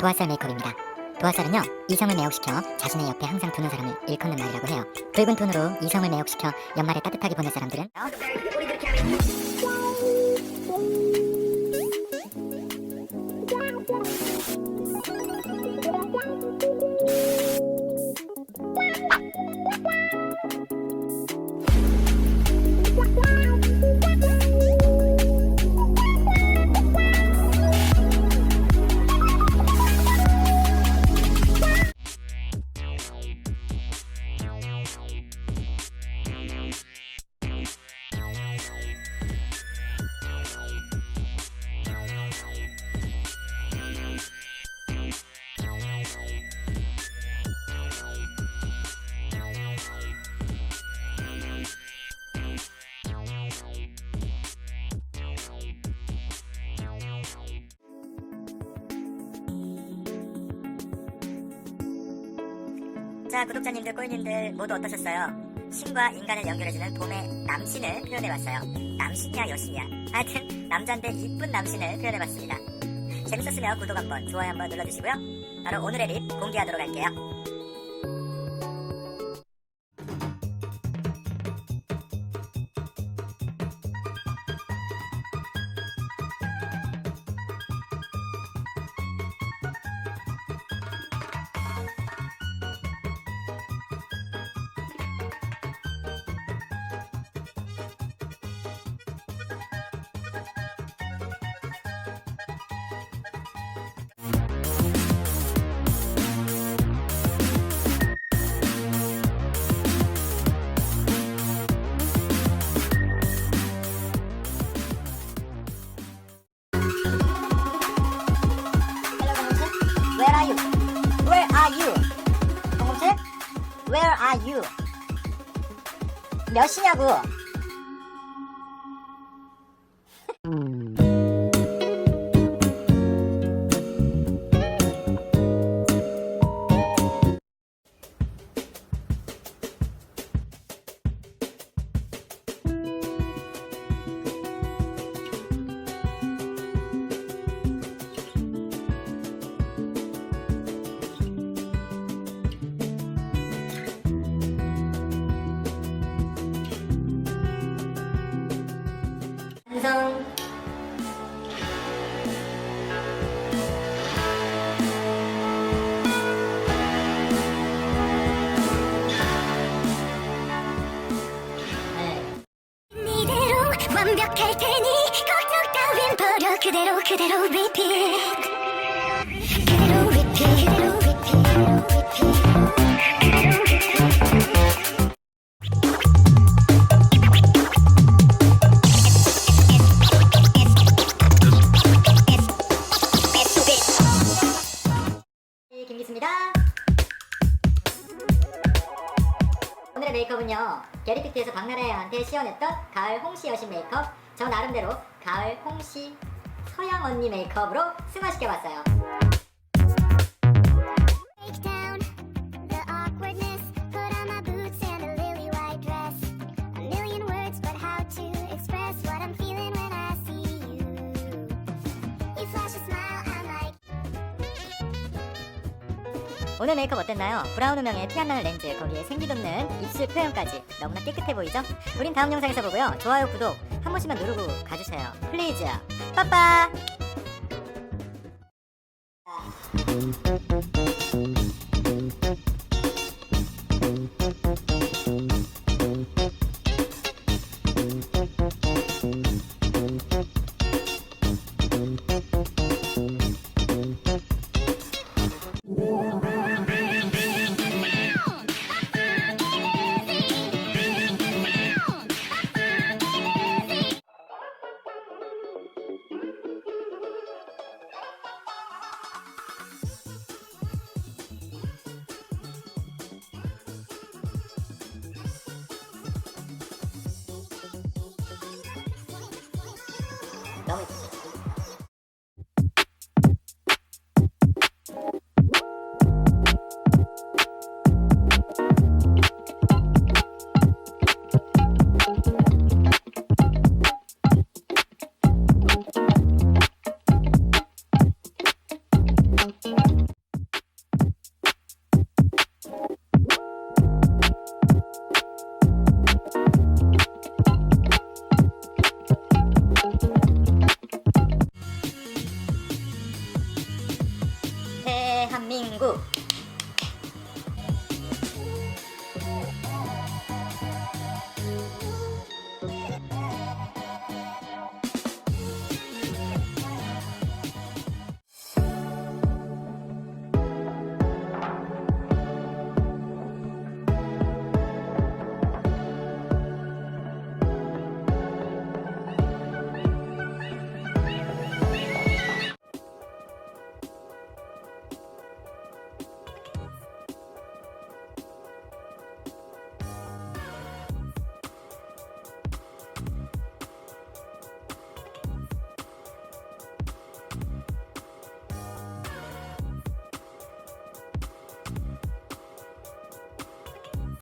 도화살 메이크업입니다. 도화살은요 이성을 매혹시켜 자신의 옆에 항상 두는 사람을 일컫는 말이라고 해요. 붉은 톤으로 이성을 매혹시켜 연말에 따뜻하게 보낼 사람들은 자 구독자님들 꿀님들 모두 어떠셨어요? 신과 인간을 연결해주는 봄의 남신을 표현해봤어요. 남신이야 여신이야 하여튼 남자인데 이쁜 남신을 표현해봤습니다. 재밌었으면 구독 한번 좋아요 한번 눌러주시고요. 바로 오늘의 립 공개하도록 할게요. Where are you? 몇 시냐고? 완성. 네. 이대로 완벽할 테니 걱정 따윈 버려 그대로 그대로 repeat 메이크업은요. 게리피트에서 박나래한테 시연했던 가을 홍시 여신 메이크업 저 나름대로 가을 홍시 서양 언니 메이크업으로 승화시켜봤어요. 오늘 메이크업 어땠나요? 브라운 음영의 피안 나는 렌즈 거기에 생기 돋는 입술 표현까지 너무나 깨끗해 보이죠? 우린 다음 영상에서 보고요. 좋아요, 구독 한 번씩만 누르고 가주세요. 플리즈. 빠빠. 너무 좋습니다.